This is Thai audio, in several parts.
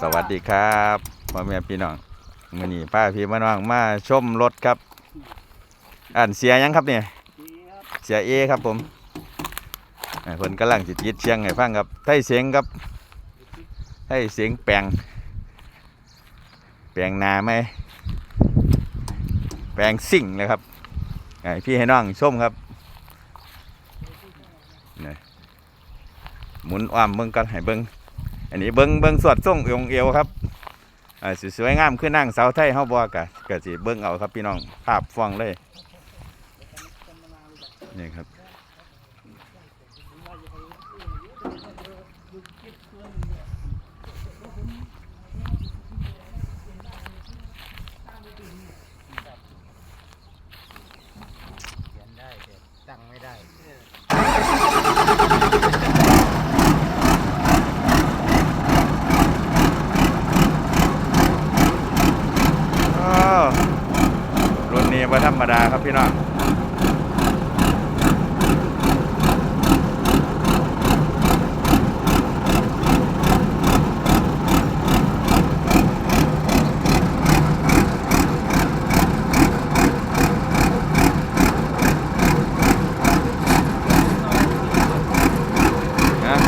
สวัสดีครับพ่อแม่พี่น้องมื้อนี้ป้าพี่มาน้องมาชมรถครับ อ่านเสียยังครับเนี่ยเสียเอครับผมอ่าเพิ่นกำลังจิตยิดเชียงให้ฟังครับไทยเสียงครับไทยเสียงแปลง แปลงนาไหมแปลงสิ่งเลยครับพี่ให้น้องชมครับหมุนอ้อมเบิ่งกันให้เบิ่ง อันนี้เบิ้งเบิ้งสวดส่งองเอวครับอ่าสวยงามขึ้นนั่งเสาไทยเฮาบ่กะกะสิเบิ้งเอาครับพี่น้องภาพฟ้องเลยนี่ครับอ้าว รุ่าธรรมดาครับพี่น้องนะ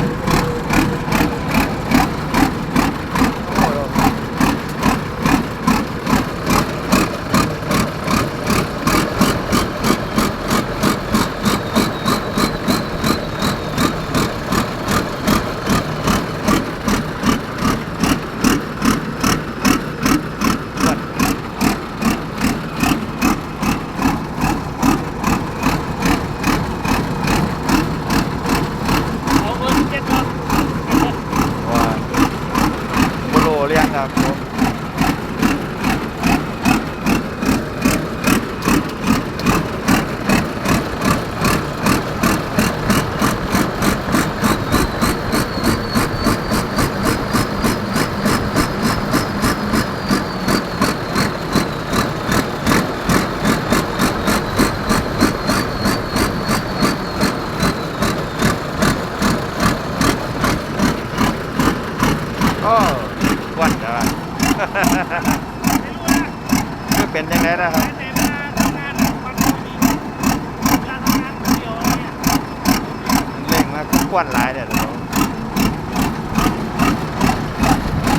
ว่า บ่รู้ คือเป็นยังไงนะครับเร่งมาคือกวนหลายเดี๋ยวเรา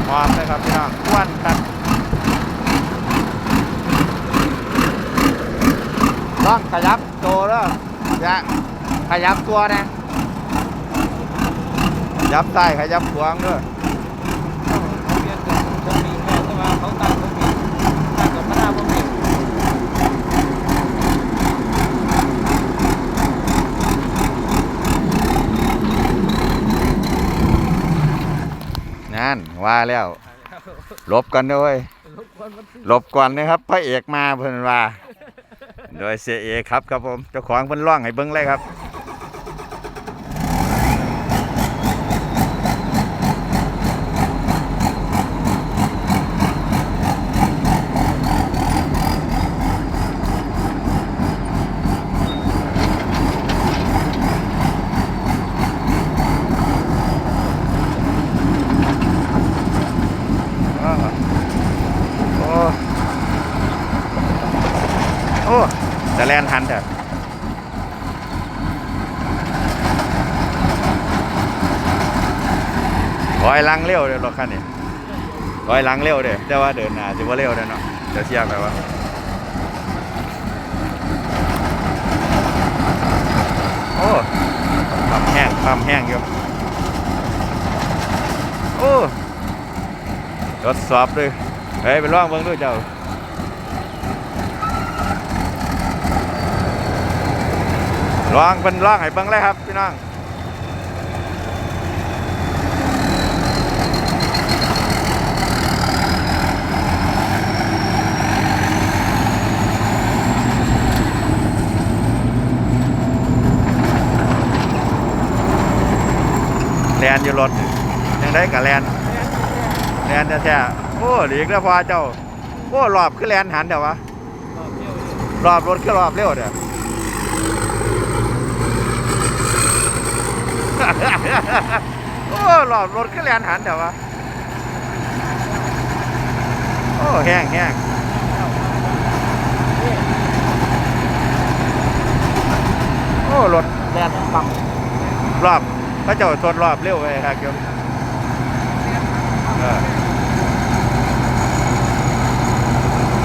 พร้อมเลยครับพี่น้องกวนครับต้องขยับตัวแล้วจะขยับตัวนะขยับซ้ขยับขวางด้วย นั่นว่าแล้วหลบกันด้วยหลบก่อนนะครับพระเอกมาเพิ่นว่า โดยเสียเอกครับครับผมเจ้าของเพิ่นร้องให้เบิ่งเลยครับ อ้าวโอ้โอ้ จะแล่นทันเถอะร้อยลังเร็วเดี๋ยวรถคันนี้ร้อยลังเร็วเดี๋ยวแต่ว่าเดินหน้าจะว่าเร็วเดี๋ยวเนาะเดี๋ยวเชียร์ไปว่าโอ้ปั๊มแห้งปั๊มแห้งอยู่โอ้ทดสอบด้วยเฮ้ยไปล่องเบิ่งด้วยเจ้า ลองเป็นลองให้เบิ่งเลยครับพี่น้องแลนอยู่รถยังได้กับแลนแลนแท้ๆโอ้หลีกแล้วพอเจ้าโอ้รอบคือแลนหันเดี๋ยววะรอบรถคือรอบเร็วเดี๋ยว โอ้รอบรถคือแลนหันเดี๋ยววะอ้แห้งแห้งโอ้รถแดดปั๊มรอบพระเจ้าทดรอบเร็วไปครับโยมเออ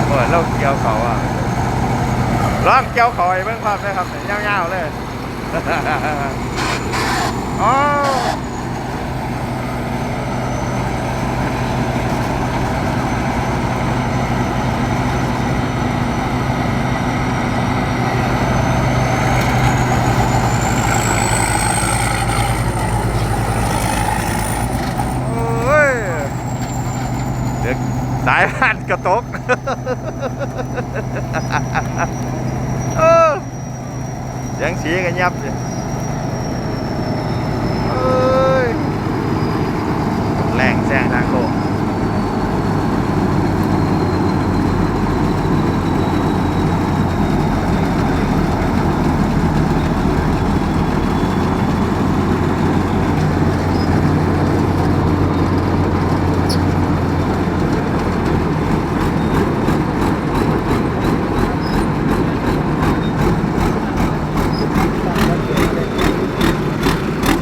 โอ้ยเราเกี่ยวเขาอะร้องเกี่ยวเขาไอ้เบิ่งความได้ครับเนี่ยยาวๆเลย อ๋อโอ้ยเด็กสายพันธุ์กระตก เออเสียงสีกันยับเลยเอ้ยแรงแซงทางโค้ง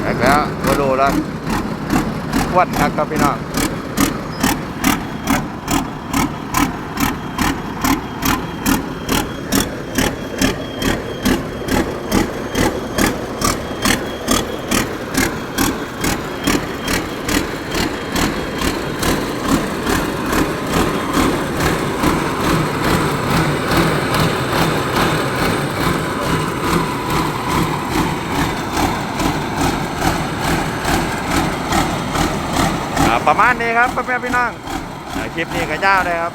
แต่แล้วก็ดูแล้ววัดนะครับพี่น้อง ประมาณนี้ครับพ่อแม่พี่น้องคลิปนี้ก็ยาวเลยครับ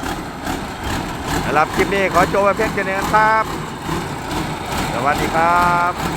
สำหรับคลิปนี้ขอจบไปเพียงแค่นี้ครับ สวัสดีครับ